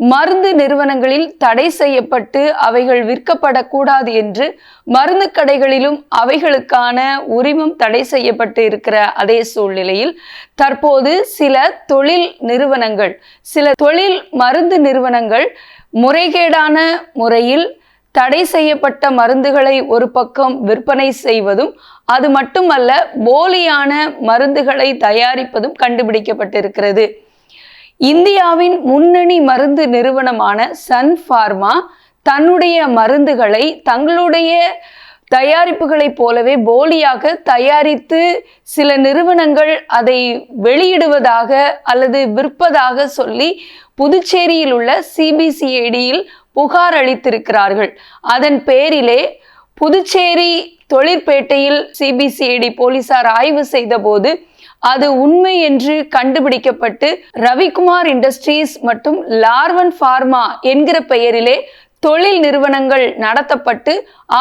மருந்து நிறுவனங்களில் தடை செய்யப்பட்டு அவைகள் விற்கப்படக்கூடாது என்று மருந்து கடைகளிலும் அவைகளுக்கான உரிமம் தடை செய்யப்பட்டு இருக்கிற அதே சூழ்நிலையில் தற்போது சில தொழில் நிறுவனங்கள் சில தொழில் மருந்து நிறுவனங்கள் முறைகேடான முறையில் தடை செய்யப்பட்ட மருந்துகளை ஒரு பக்கம் விற்பனை செய்வதும் அது மட்டுமல்ல போலியான மருந்துகளை தயாரிப்பதும் கண்டுபிடிக்கப்பட்டிருக்கிறது. இந்தியாவின் முன்னணி மருந்து நிறுவனமான சன் ஃபார்மா தன்னுடைய மருந்துகளை தங்களுடைய தயாரிப்புகளைப் போலவே போலியாக தயாரித்து சில நிறுவனங்கள் அதை வெளியிடுவதாக அல்லது விற்பதாக சொல்லி புதுச்சேரியில் உள்ள சிபிசிஐடியில் புகார் அளித்திருக்கிறார்கள். அதன் பேரிலே புதுச்சேரி தொழிற்பேட்டையில் சிபிசிஐடி போலீசார் ஆய்வு செய்தபோது அது உண்மை என்று கண்டுபிடிக்கப்பட்டு ரவிக்குமார் இண்டஸ்ட்ரீஸ் மற்றும் லார்வன் ஃபார்மா என்கிற பெயரிலே தொழில் நிறுவனங்கள் நடத்தப்பட்டு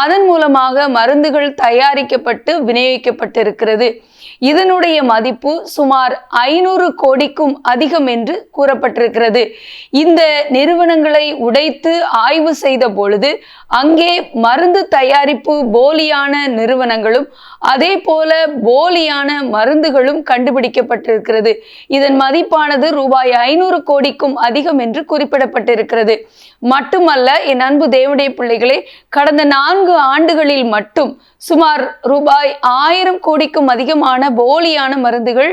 அதன் மூலமாக மருந்துகள் தயாரிக்கப்பட்டு விநியோகிக்கப்பட்டிருக்கிறது. இதனுடைய மதிப்பு சுமார் ஐநூறு கோடிக்கும் அதிகம் என்று கூறப்பட்டிருக்கிறது. இந்த நிறுவனங்களை உடைத்து ஆய்வு செய்த பொழுது அங்கே மருந்து தயாரிப்பு போலியான நிறுவனங்களும் அதே போல போலியான மருந்துகளும் கண்டுபிடிக்கப்பட்டிருக்கிறது. இதன் மதிப்பானது ரூபாய் ஐநூறு கோடிக்கும் அதிகம் என்று குறிப்பிடப்பட்டிருக்கிறது. மட்டுமல்ல என் அன்பு தேவனுடைய பிள்ளைகளே கடந்த நான்கு ஆண்டுகளில் மட்டும் சுமார் ரூபாய் ஆயிரம் கோடிக்கும் அதிகமான போலியான மருந்துகள்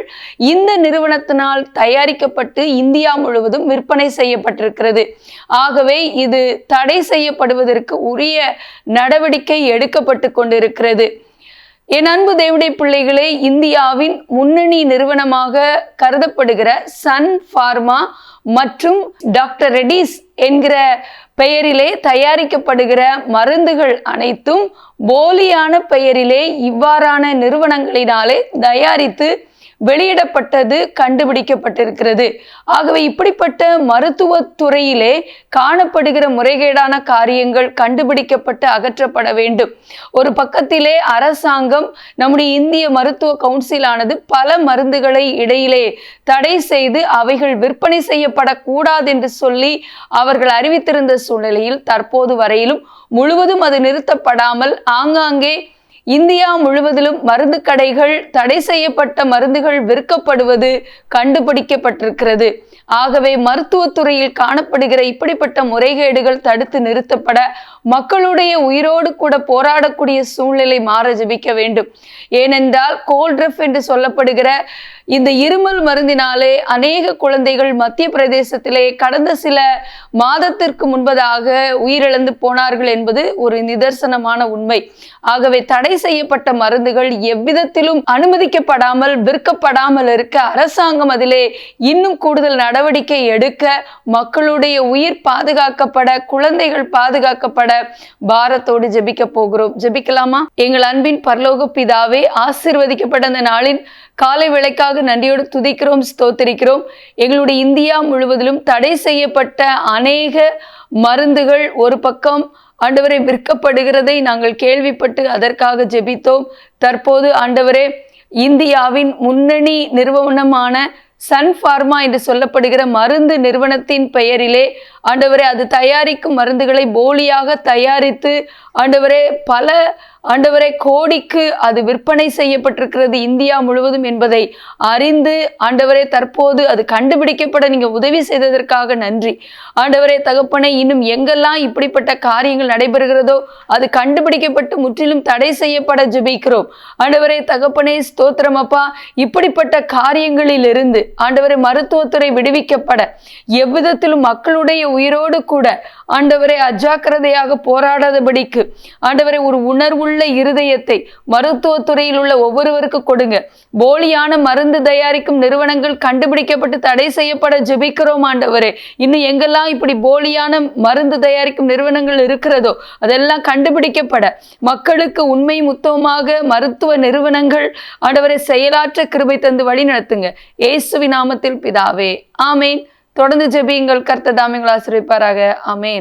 இந்த நிறுவனத்தினால் தயாரிக்கப்பட்டு இந்தியா முழுவதும் விற்பனை செய்யப்பட்டிருக்கிறது. ஆகவே இது தடை செய்யப்படுவதற்கு உரிய நடவடிக்கை எடுக்கப்பட்டு கொண்டிருக்கிறது. என் அன்பு தேவடைய பிள்ளைகளே இந்தியாவின் முன்னணி நிறுவனமாக கருதப்படுகிற சன் ஃபார்மா மற்றும் டாக்டர் ரெடிஸ் என்கிற பெயரிலே தயாரிக்கப்படுகிற மருந்துகள் அனைத்தும் போலியான பெயரிலே இவ்வாறான நிறுவனங்களினாலே தயாரித்து வெளியிடப்பட்டது கண்டுபிடிக்கப்பட்டிருக்கிறது. ஆகவே இப்படிப்பட்ட மருத்துவ துறையிலே காணப்படுகிற முறைகேடான காரியங்கள் கண்டுபிடிக்கப்பட்டு அகற்றப்பட வேண்டும். ஒரு பக்கத்திலே அரசாங்கம் நம்முடைய இந்திய மருத்துவ கவுன்சிலானது பல மருந்துகளை இடையிலே தடை செய்து அவைகள் விற்பனை செய்யப்படக்கூடாது என்று சொல்லி அவர்கள் அறிவித்திருந்த சூழ்நிலையில் தற்போது வரையிலும் முழுவதும் அது நிறுத்தப்படாமல் ஆங்காங்கே இந்தியா முழுவதிலும் மருந்து கடைகள் தடை செய்யப்பட்ட மருந்துகள் விற்கப்படுவது கண்டுபிடிக்கப்பட்டிருக்கிறது. ஆகவே மருத்துவத்துறையில் காணப்படுகிற இப்படிப்பட்ட முறைகேடுகள் தடுத்து நிறுத்தப்பட மக்களுடைய உயிரோடு கூட போராடக்கூடிய சூழ்நிலை மாற ஜபிக்க வேண்டும். ஏனென்றால் கோல்ட்ரஃப் என்று சொல்லப்படுகிற இந்த இருமல் மருந்தினாலே அநேக குழந்தைகள் மத்திய பிரதேசத்திலே கடந்த சில மாதத்திற்கு முன்பதாக உயிரிழந்து போனார்கள் என்பது ஒரு நிதர்சனமான உண்மை. ஆகவே தடை செய்யப்பட்ட மருந்துகள் எவ்விதத்திலும் அனுமதிக்கப்படாமல் விற்கப்படாமல் இருக்க அரசாங்கம் அதிலே இன்னும் கூடுதல் நடவடிக்கை எடுக்க மக்களுடைய உயிர் பாதுகாக்கப்பட குழந்தைகள் பாதுகாக்கப்பட பாரத்தோடு ஜெபிக்க போகிறோம். ஜெபிக்கலாமா? எங்கள் அன்பின் பரலோக பிதாவே ஆசிர்வதிக்கப்பட்ட நாளின் காலை விளக்காக நன்றியோடு துதிக்கிறோம் ஸ்தோத்திரிக்கிறோம். எங்களுடைய இந்தியா முழுவதிலும் தடை செய்யப்பட்ட அநேக மருந்துகள் ஒரு பக்கம் ஆண்டவரை விற்கப்படுகிறதை நாங்கள் கேள்விப்பட்டு அதற்காக ஜெபித்தோம். தற்போது ஆண்டவரே இந்தியாவின் முன்னணி நிறுவனமான சன் ஃபார்மா என்று சொல்லப்படுகிற மருந்து நிறுவனத்தின் பெயரிலே ஆண்டவரே அது தயாரிக்கும் மருந்துகளை போலியாக தயாரித்து ஆண்டவரே பல ஆண்டவரே கோடிக்கு அது விற்பனை செய்யப்பட்டிருக்கிறது இந்தியா முழுவதும் என்பதை அறிந்து ஆண்டவரே தற்போது அது கண்டுபிடிக்கப்பட நீங்கள் உதவி செய்ததற்காக நன்றி. ஆண்டவரே தகப்பனை இன்னும் எங்கெல்லாம் இப்படிப்பட்ட காரியங்கள் நடைபெறுகிறதோ அது கண்டுபிடிக்கப்பட்டு முற்றிலும் தடை செய்யப்பட ஜெபிக்கிறோம். ஆண்டவரே தகப்பனே ஸ்தோத்திரமப்பா இப்படிப்பட்ட காரியங்களிலிருந்து ஆண்டவரை மருத்துவத்துறை விடுவிக்கப்பட எவ்விதத்திலும் மக்களுடைய உயிரோடு கூட ஆண்டவரை அஜாக்கிரதையாக போராடாதபடிக்கு ஆண்டவரை ஒரு உணர்வுள்ள இருதயத்தை மருத்துவத்துறையில் உள்ள ஒவ்வொருவருக்கு கொடுங்க. போலியான மருந்து தயாரிக்கும் நிறுவனங்கள் கண்டுபிடிக்கப்பட்டு தடை செய்யப்பட ஜெபிக்கிறோம் ஆண்டவரே. இன்னும் எங்கெல்லாம் இப்படி போலியான மருந்து தயாரிக்கும் நிறுவனங்கள் இருக்கிறதோ அதெல்லாம் கண்டுபிடிக்கப்பட மக்களுக்கு உண்மை முத்தமாக மருத்துவ நிறுவனங்கள் ஆண்டவரை செயலாற்ற கிருபை தந்து வழி நடத்துங்க ஏசு இயேசுவி நாமத்தில் பிதாவே. ஆமேன். தொடர்ந்து ஜெபியுங்கள். கர்த்தர் தாமிங்கள் ஆசிரியப்பாராக ஆமேன்.